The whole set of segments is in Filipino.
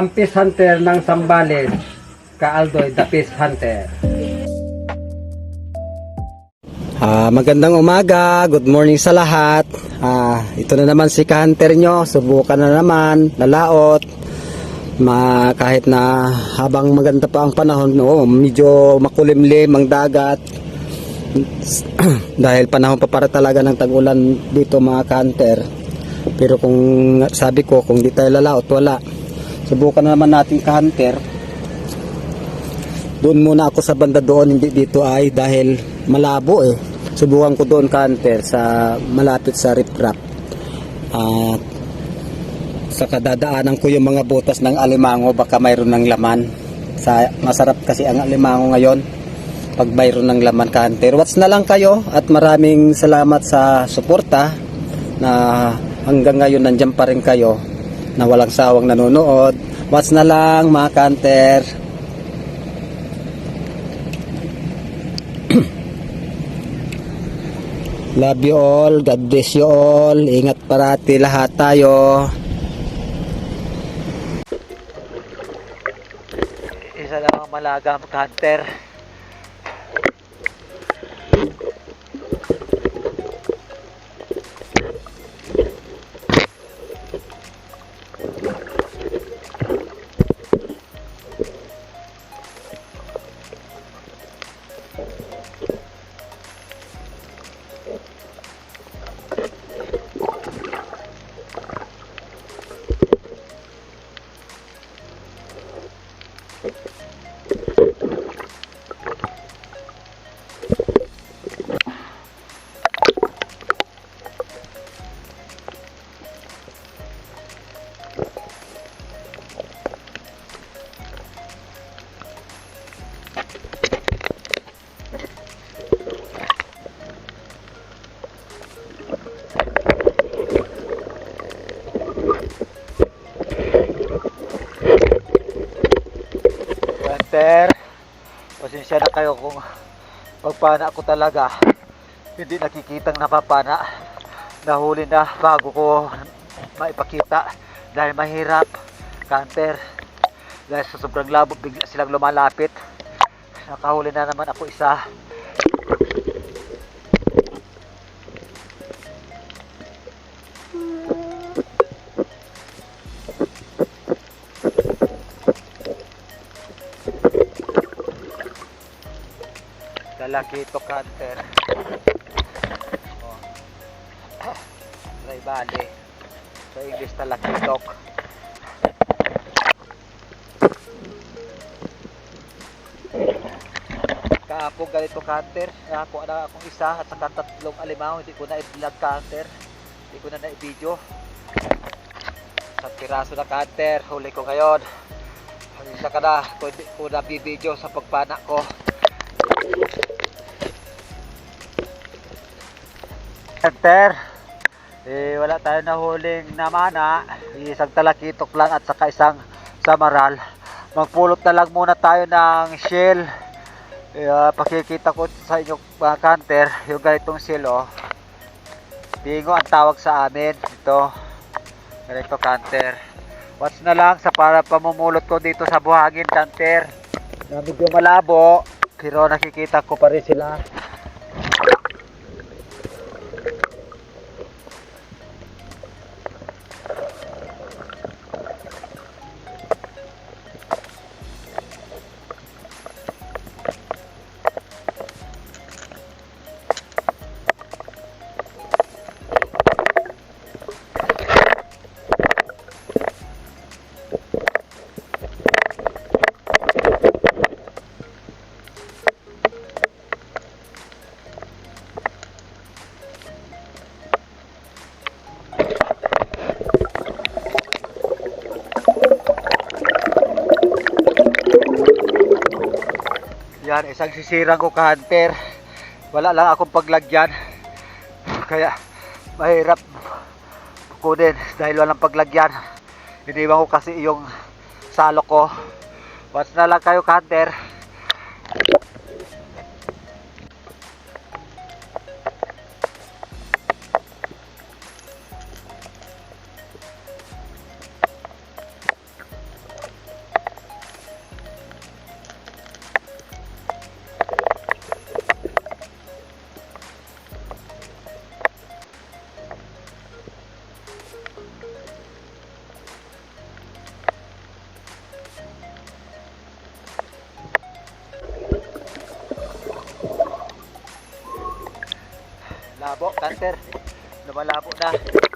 Ang Peace Hunter ng Sambales, Kaaldoy, the Peace Hunter. Ah, magandang umaga, good morning sa lahat. Ah, ito na naman si ka-hunter nyo, subukan na naman, nalaot. Ma, kahit na habang maganda pa ang panahon, no, medyo makulimlim ang dagat. Dahil panahon pa para talaga ng tag-ulan dito mga ka-hunter. Pero kung sabi ko, kung di tayo lalaot, wala. Subukan na naman natin ka-hunter. Doon muna ako sa banda doon, hindi dito ay dahil malabo eh. Subukan ko doon counter sa malapit sa riprap. At sa kadadaanan ko yung mga butas ng alimango baka mayroon ng laman. Sa, masarap kasi ang alimango ngayon pag mayroon ng laman counter. Watch na lang kayo at maraming salamat sa suporta na hanggang ngayon nandyan pa rin kayo na walang sawang nanonood. Watch na lang mga counter. Love you all. God bless you all. Ingat parati lahat tayo. Isa lang ang malagang hunter. Hunter, pasensya na kayo kung pagpana ko talaga. Hindi nakikitang napapana. Nahuli na bago ko maipakita dahil mahirap. Hunter, dahil sa sobrang labo, bigla silang lumalapit. Nakahuli na naman ako isa. Lalaki ito, Hunter. Oh. Ray Valley. Sa English, talakitok. Kahapon ganito counter, nakakuha na akong isa at saka tatlong alimaw, hindi ko na i-vlog counter, hindi ko na na-video. Sa piraso na counter, huli ko ngayon. Isa ka na, hindi ko na video sa pagpana ko. Counter, eh, wala tayo na huling namana, isang talakitok lang at saka isang samaral. Magpulot na lang muna tayo ng shell. Uh, pakikita ko sa inyo mga kanter yung ganitong silo bingo ang tawag sa amin. Ito. Ganito kanter watch na lang sa para pamumulot ko dito sa buhangin kanter na medyo malabo. Pero nakikita ko pa rin sila Yan, isang sisirang ko ka-hunter. Wala lang akong paglagyan. Kaya mahirap kunin dahil walang paglagyan. Iniwan ko kasi yung salo ko. Watch na lang kayo ka-hunter. Lumalabo, kanter. Lumalabo na.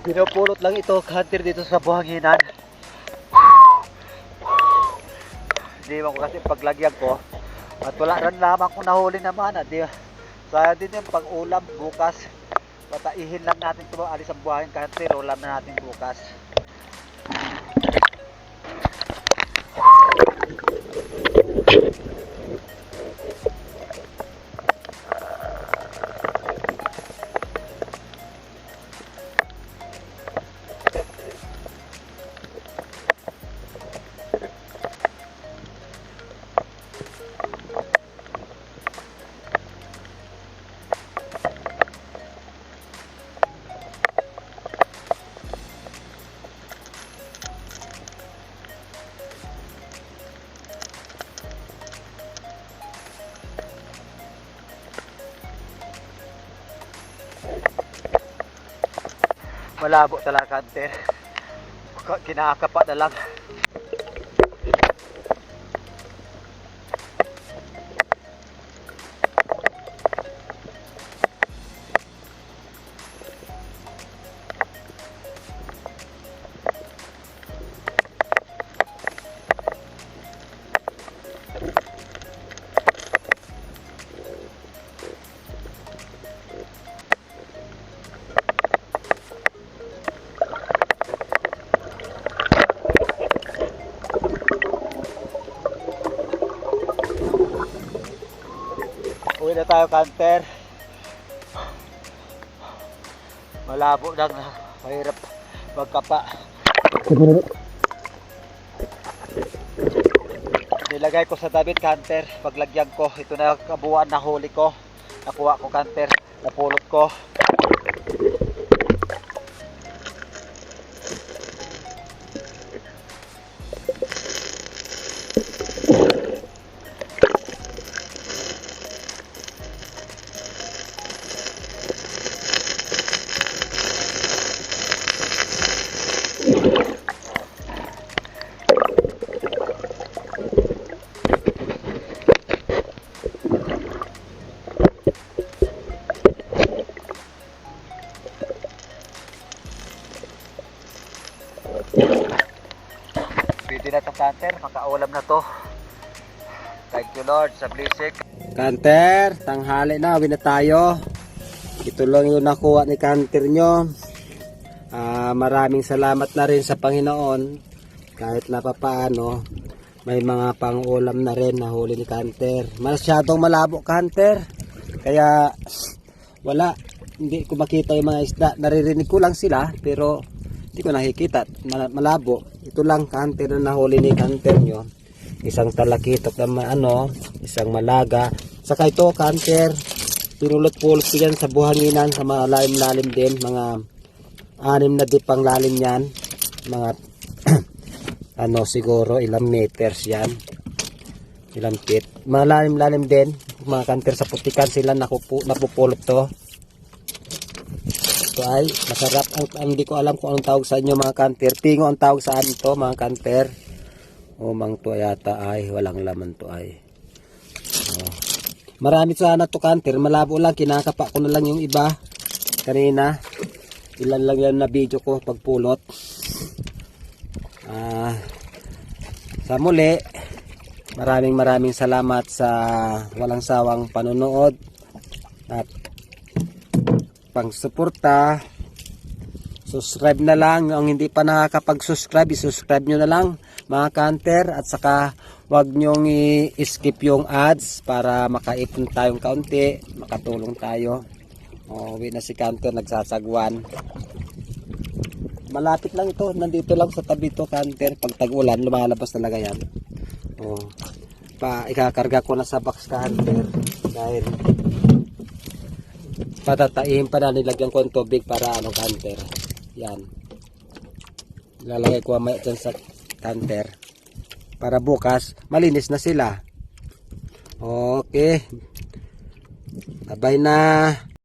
Pinupulot lang ito, kanter dito sa buhanginan. Hindi ko kasi paglagyan ko. At wala rin lamang kung nahuli naman. At di, sayang din yung pag-ulam bukas. Pataihin lang natin ito alis ang buhangin kanter. Ulam na natin bukas. Malabo talaga kanter. Kinakapa na lang. Tayo kanter. Malabo lang. Mahirap magkapa. Nilagay ko sa David Canter. Paglagyan ko, ito na kabuuan na huli ko. Nakuha ko Canter. Napulot ko. To Canter. Makaulam na to. Thank you Lord sa blessing. Kanter, tanghali na, uwi na tayo. Ito lang yung nakuha ni Kanter nyo. Ah, maraming salamat na rin sa Panginoon. Kahit na papaano, may mga pangulam na rin na huli ni Kanter. Masyadong malabo Kanter. Kaya wala, hindi ko makita yung mga isda. Naririnig ko lang sila, pero hindi ko nakikita. Mal- Malabo. Ito lang Kanter na nahuli ni Kanter nyo isang talakitok na ano, isang malaga. Saka ito, cancer, pinulot-pulot ko yan sa buhanginan, sa mga lalim-lalim din, mga anim na dipang lalim yan, mga ano siguro, ilang meters yan, ilang feet. Mga lalim-lalim din, mga kanter sa putikan sila nakupu, napupulot to. Ito ay masarap. Ang, hindi ko alam kung anong tawag sa inyo mga kanter. Tingo ang tawag sa amin to mga kanter. Umang to yata ay walang laman to ay. Oh. Marami sana to kanter, malabo lang, kinakapa ko na lang yung iba. Kanina, ilan lang yan na video ko pagpulot. Ah, sa muli, maraming maraming salamat sa walang sawang panonood at pang-suporta. Subscribe na lang. Ang hindi pa nakakapag-subscribe, i-subscribe nyo na lang mga kanter at saka wag nyong i-skip yung ads para makaipon tayong kaunti, makatulong tayo. Uwi na si kanter nagsasagwan. Malapit lang ito, nandito lang sa tabi to kanter. Pag tag-ulan, lumalabas talaga yan. Oh, pa ikakarga ko na sa box kanter dahil patataim pa na nilagyan ko ng tubig para ano kanter. Yan. Lalagay ko mamaya dyan sa kanter. Para bukas, malinis na sila. Okay. Abay na.